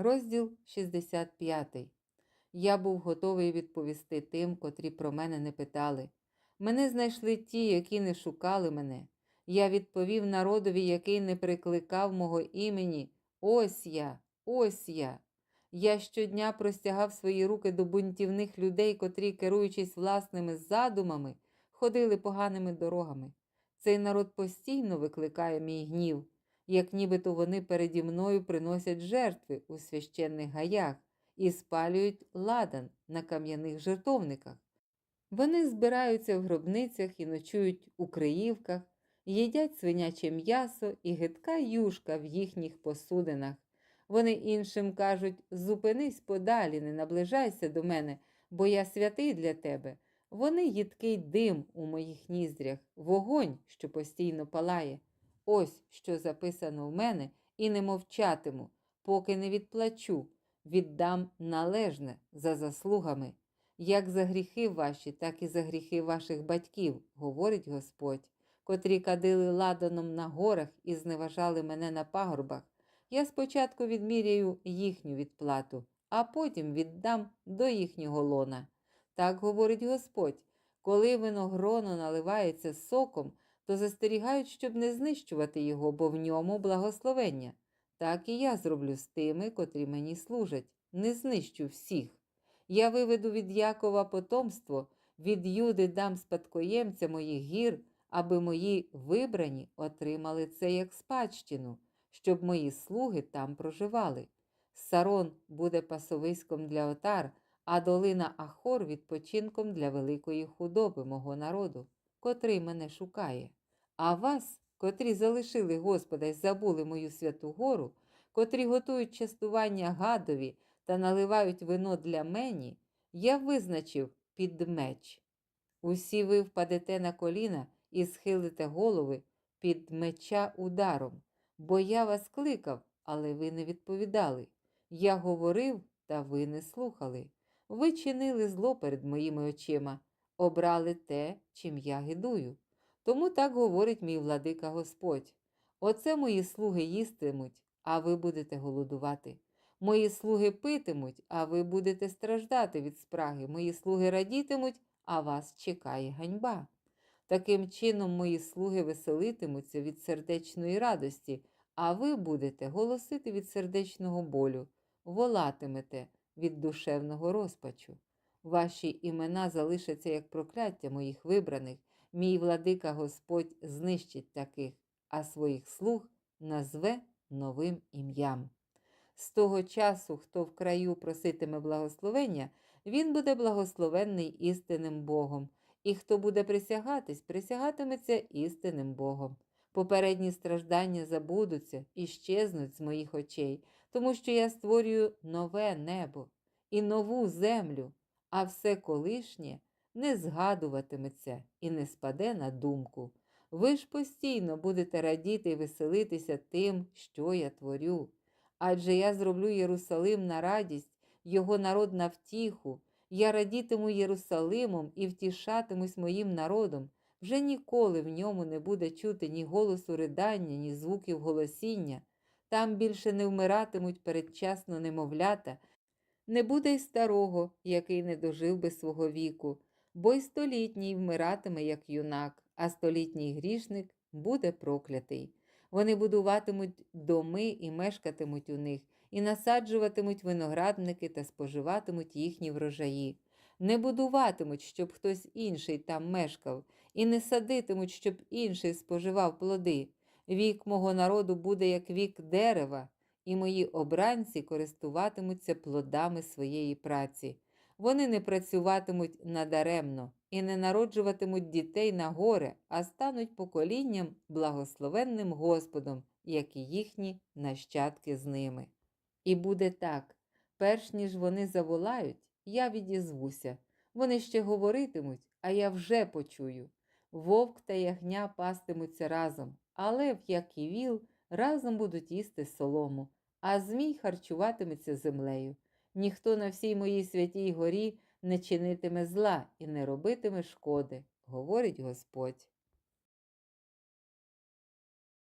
Розділ 65. Я був готовий відповісти тим, котрі про мене не питали. Мене знайшли ті, які не шукали мене. Я відповів народові, який не прикликав мого імені. Ось я, ось я. Я щодня простягав свої руки до бунтівних людей, котрі, керуючись власними задумами, ходили поганими дорогами. Цей народ постійно викликає мій гнів, як нібито вони переді мною приносять жертви у священних гаях і спалюють ладан на кам'яних жертовниках. Вони збираються в гробницях і ночують у криївках, їдять свиняче м'ясо і гидка юшка в їхніх посудинах. Вони іншим кажуть: зупинись подалі, не наближайся до мене, бо я святий для тебе. Вони їдкий дим у моїх ніздрях, вогонь, що постійно палає. Ось що записано в мене, і не мовчатиму, поки не відплачу, віддам належне за заслугами. Як за гріхи ваші, так і за гріхи ваших батьків, говорить Господь, котрі кадили ладаном на горах і зневажали мене на пагорбах. Я спочатку відміряю їхню відплату, а потім віддам до їхнього лона. Так говорить Господь, коли виногроно наливається соком, то застерігають, щоб не знищувати його, бо в ньому благословення. Так і я зроблю з тими, котрі мені служать, не знищу всіх. Я виведу від Якова потомство, від Юди дам спадкоємця моїх гір, аби мої вибрані отримали це як спадщину, щоб мої слуги там проживали. Сарон буде пасовиськом для отар, а долина Ахор відпочинком для великої худоби мого народу, котрий мене шукає. А вас, котрі залишили Господа й забули мою святу гору, котрі готують частування гадові та наливають вино для мені, я визначив під меч. Усі ви впадете на коліна і схилите голови під меча ударом, бо я вас кликав, але ви не відповідали. Я говорив, та ви не слухали. Ви чинили зло перед моїми очима, обрали те, чим я гидую. Тому так говорить мій владика Господь. Оце мої слуги їстимуть, а ви будете голодувати. Мої слуги питимуть, а ви будете страждати від спраги. Мої слуги радітимуть, а вас чекає ганьба. Таким чином, мої слуги веселитимуться від сердечної радості, а ви будете голосити від сердечного болю, волатимете від душевного розпачу. Ваші імена залишаться як прокляття моїх вибраних. Мій владика Господь знищить таких, а своїх слуг назве новим ім'ям. З того часу, хто в краю проситиме благословення, він буде благословенний істинним Богом, і хто буде присягатись, присягатиметься істинним Богом. Попередні страждання забудуться і щезнуть з моїх очей, тому що я створюю нове небо і нову землю, а все колишнє не згадуватиметься і не спаде на думку. Ви ж постійно будете радіти і веселитися тим, що я творю. Адже я зроблю Єрусалим на радість, його народ на втіху. Я радітиму Єрусалимом і втішатимусь моїм народом. Вже ніколи в ньому не буде чути ні голосу ридання, ні звуків голосіння. Там більше не вмиратимуть передчасно немовлята, не буде й старого, який не дожив би свого віку, бо й столітній вмиратиме, як юнак, а столітній грішник буде проклятий. Вони будуватимуть доми і мешкатимуть у них, і насаджуватимуть виноградники та споживатимуть їхні врожаї. Не будуватимуть, щоб хтось інший там мешкав, і не садитимуть, щоб інший споживав плоди. Вік мого народу буде як вік дерева, і мої обранці користуватимуться плодами своєї праці. Вони не працюватимуть надаремно і не народжуватимуть дітей на горе, а стануть поколінням благословенним Господом, як і їхні нащадки з ними. І буде так, перш ніж вони заволають, я відізвуся. Вони ще говоритимуть, а я вже почую. Вовк та ягня пастимуться разом, а лев, як і віл, разом будуть їсти солому, а змій харчуватиметься землею. Ніхто на всій моїй святій горі не чинитиме зла і не робитиме шкоди, говорить Господь.